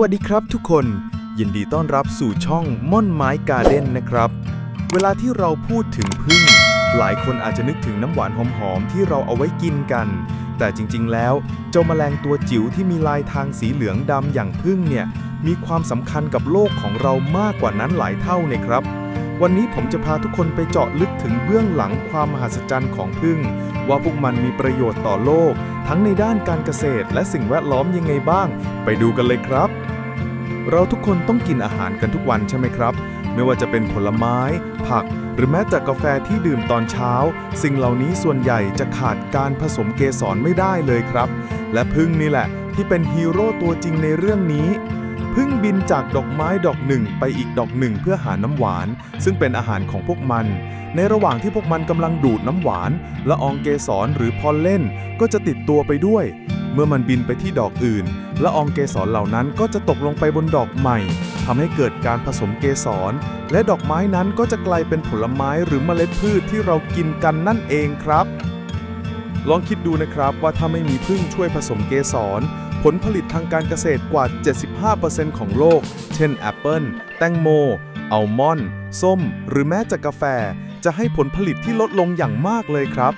วัสดีครับทุกคน ยินดีต้อนรับสู่ช่องม่อนไม้การ์เด้นนะครับ เวลาที่เราพูดถึงพึ่ง หลายคนอาจจะนึกถึงน้ำหวานหอมๆที่เราเอาไว้กินกัน แต่จริงๆแล้ว เจ้าแมลงตัวจิ๋วที่มีลายทางสีเหลืองดำอย่างพึ่งเนี่ย มีความสำคัญกับโลกของเรามากกว่านั้นหลายเท่าเลยครับ วันนี้ผมจะพาทุกคนไปเจาะลึกถึงเบื้องหลังความมหัศจรรย์ของพึ่ง ว่าพวกมันมีประโยชน์ต่อโลก ทั้งในด้านการเกษตรและสิ่งแวดล้อมยังไงบ้าง ไปดูกันเลยครับ เราทุกคนต้องกินอาหารกันทุกวันใช่ไหมครับ ไม่ว่าจะเป็นผลไม้ ผัก หรือแม้แต่กาแฟที่ดื่มตอนเช้า สิ่งเหล่านี้ส่วนใหญ่จะขาดการผสมเกสรไม่ได้เลยครับ และพึ่งนี่แหละที่เป็นฮีโร่ตัวจริงในเรื่องนี้พึ่งบินจากดอกไม้ดอกหนึ่งไปอีกดอกหนึ่งเพื่อหาน้ำหวาน ซึ่งเป็นอาหารของพวกมัน ในระหว่างที่พวกมันกำลังดูดน้ำหวานละอองเกสรหรือพอลเล่น ก็จะติดตัวไปด้วย เมื่อมันบินไปที่ดอกอื่น ละอองเกสรเหล่านั้นก็จะตกลงไปบนดอกใหม่ทำให้เกิดการผสมเกสร และดอกไม้นั้นก็จะกลายเป็นผลไม้หรือเมล็ดพืชที่เรากินกันนั่นเองครับ ลองคิดดูนะครับว่าถ้าไม่มีพึ่งช่วยผสมเกสร ผลผลิตทางการเกษตรกว่า 75%ของโลก เช่นแอปเปิลแตงโมอัลมอนด์ส้ม หรือแม้แต่กาแฟ จะให้ผลผลิตที่ลดลงอย่างมากเลยครับ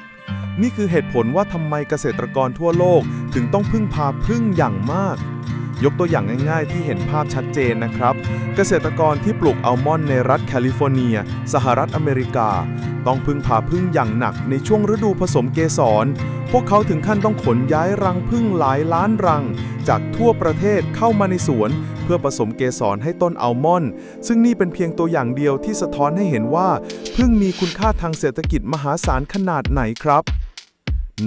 นี่คือเหตุผลว่าทำไมเกษตรกรทั่วโลกถึงต้องพึ่งพาพึ่งอย่างมาก ยกตัวอย่างง่าย ๆ ที่เห็นภาพชัดเจนนะครับ เกษตรกรที่ปลูกอัลมอนด์ในรัฐแคลิฟอร์เนีย สหรัฐอเมริกา ต้องพึ่งพาพึ่งอย่างหนักในช่วงฤดูผสมเกสร พวกเขาถึงขั้นต้องขนย้ายรังพึ่งหลายล้านรัง จากทั่วประเทศเข้ามาในสวน เพื่อผสมเกสรให้ต้นอัลมอนด์ซึ่งนี่เป็นเพียงตัวอย่างเดียวที่สะท้อนให้เห็นว่าพึ่งมีคุณค่าทางเศรษฐกิจมหาศาลขนาดไหนครับ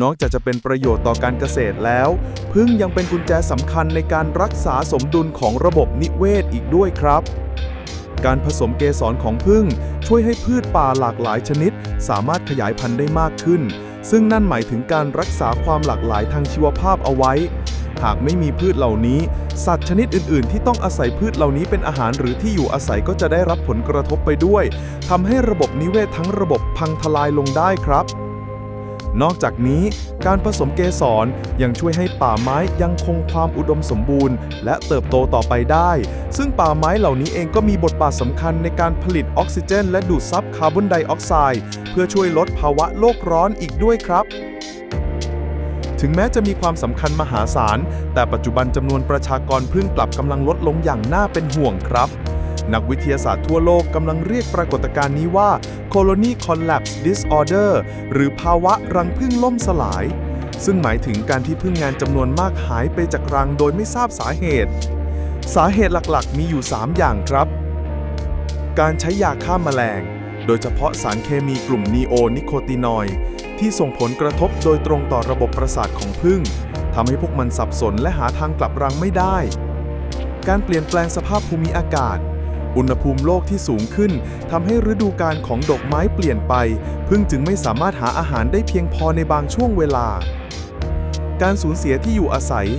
นอกจากจะเป็นประโยชน์ต่อการเกษตรแล้ว พึ่งยังเป็นกุญแจสำคัญในการรักษาสมดุลของระบบนิเวศอีกด้วยครับ การผสมเกสรของพึ่งช่วยให้พืชป่าหลากหลายชนิด สามารถขยายพันธุ์ได้มากขึ้น ซึ่งนั่นหมายถึงการรักษาความหลากหลายทางชีวภาพเอาไว้ หากไม่มีพืชเหล่านี้ สัตว์ชนิดอื่น ๆ ที่ต้องอาศัยพืชเหล่านี้เป็นอาหารหรือที่อยู่อาศัยก็จะได้รับผลกระทบไปด้วยทำให้ระบบนิเวศทั้งระบบพังทลายลงได้ครับ นอกจากนี้การผสมเกสรยังช่วยให้ป่าไม้ยังคงความอุดมสมบูรณ์ และเติบโตต่อไปได้ ซึ่งป่าไม้เหล่านี้เองก็มีบทบาทสำคัญในการผลิตออกซิเจน และดูดซับคาร์บอนไดออกไซด์เพื่อช่วยลดภาวะโลกร้อนอีกด้วยครับถึงแม้จะมีความสำคัญมหาศาล แต่ปัจจุบันจำนวนประชากรพึ่งกลับกำลังลดลงอย่างน่าเป็นห่วงครับ นักวิทยาศาสตร์ทั่วโลกกำลังเรียกปรากฏการณ์นี้ว่า Colony Collapse Disorder หรือภาวะรังผึ้งล่มสลาย ซึ่งหมายถึงการที่ผึ้งงานจำนวนมากหายไปจากรังโดยไม่ทราบสาเหตุ สาเหตุหลักๆ มีอยู่ 3 อย่างครับ การใช้ยาฆ่าแมลง โดยเฉพาะสารเคมีกลุ่มนีโอนิโคตินอยด์ที่ส่งผลกระทบโดยตรงต่อระบบประสาทของผึ้งทำให้พวกมันสับสนและหาทางกลับรังไม่ได้ การเปลี่ยนแปลงสภาพภูมิอากาศ อุณหภูมิโลกที่สูงขึ้นทำให้ฤดูกาลของดอกไม้เปลี่ยนไป พึ่งจึงไม่สามารถหาอาหารได้เพียงพอในบางช่วงเวลา การสูญเสียที่อยู่อาศัย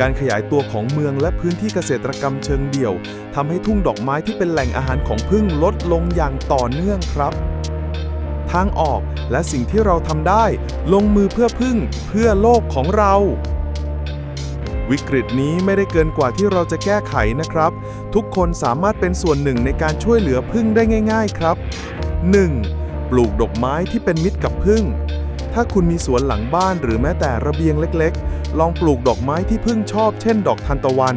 การขยายตัวของเมืองและพื้นที่เกษตรกรรมเชิงเดี่ยวทำให้ทุ่งดอกไม้ที่เป็นแหล่งอาหารของพึ่งลดลงอย่างต่อเนื่องครับทางออกและสิ่งที่เราทำได้ ลงมือเพื่อพึ่งเพื่อโลกของเรา วิกฤตนี้ไม่ได้เกินกว่าที่เราจะแก้ไขนะครับ ทุกคนสามารถเป็นส่วนหนึ่งในการช่วยเหลือพึ่งได้ง่าย ๆครับ 1. ปลูกดอกไม้ที่เป็นมิตรกับพึ่ง ถ้าคุณมีสวนหลังบ้านหรือแม้แต่ระเบียงเล็กๆ ลองปลูกดอกไม้ที่พึ่งชอบ เช่น ดอกทานตะวัน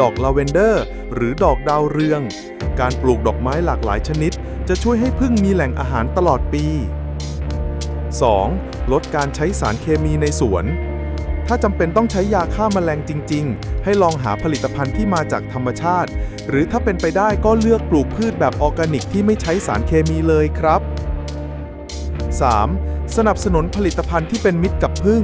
ดอกลาเวนเดอร์ หรือดอกดาวเรือง การปลูกดอกไม้หลากหลายชนิด จะช่วยให้พึ่งมีแหล่งอาหารตลอดปี 2. ลดการใช้สารเคมีในสวน ถ้าจำเป็นต้องใช้ยาฆ่าแมลงจริง ๆ ให้ลองหาผลิตภัณฑ์ที่มาจากธรรมชาติ หรือถ้าเป็นไปได้ก็เลือกปลูกพืชแบบออร์แกนิกที่ไม่ใช้สารเคมีเลยครับ 3. สนับสนุนผลิตภัณฑ์ที่เป็นมิตรกับพึ่ง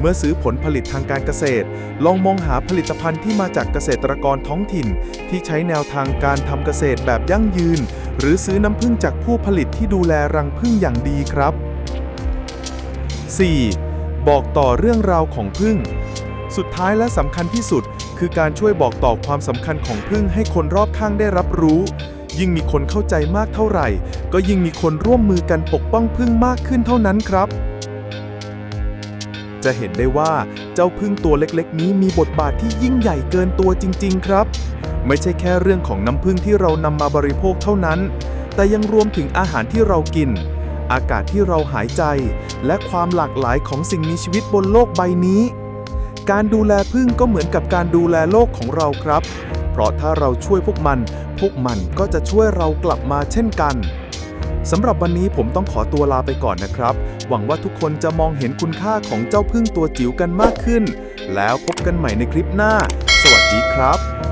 เมื่อซื้อผลผลิตทางการเกษตร ลองมองหาผลิตภัณฑ์ที่มาจากเกษตรกรท้องถิ่น ที่ใช้แนวทางการทำเกษตรแบบยั่งยืน หรือซื้อน้ำผึ้งจากผู้ผลิตที่ดูแลรังผึ้งอย่างดีครับ 4. บอกต่อเรื่องราวของผึ้งสุดท้ายและสำคัญที่สุด คือการช่วยบอกต่อความสำคัญของผึ้งให้คนรอบข้างได้รับรู้ ยิ่งมีคนเข้าใจมากเท่าไหร่ ก็ยิ่งมีคนร่วมมือกันปกป้องผึ้งมากขึ้นเท่านั้นครับ จะเห็นได้ว่าเจ้าพึ่งตัวเล็กๆ นี้มีบทบาทที่ยิ่งใหญ่เกินตัวจริง ๆ ครับ ไม่ใช่แค่เรื่องของน้ำพึ่งที่เรานำมาบริโภคเท่านั้น แต่ยังรวมถึงอาหารที่เรากิน อากาศที่เราหายใจ และความหลากหลายของสิ่งมีชีวิตบนโลกใบนี้ การดูแลพึ่งก็เหมือนกับการดูแลโลกของเราครับ เพราะถ้าเราช่วยพวกมัน พวกมันก็จะช่วยเรากลับมาเช่นกันสำหรับวันนี้ผมต้องขอตัวลาไปก่อนนะครับ หวังว่าทุกคนจะมองเห็นคุณค่าของเจ้าพึ่งตัวจิ๋วกันมากขึ้น แล้วพบกันใหม่ในคลิปหน้า สวัสดีครับ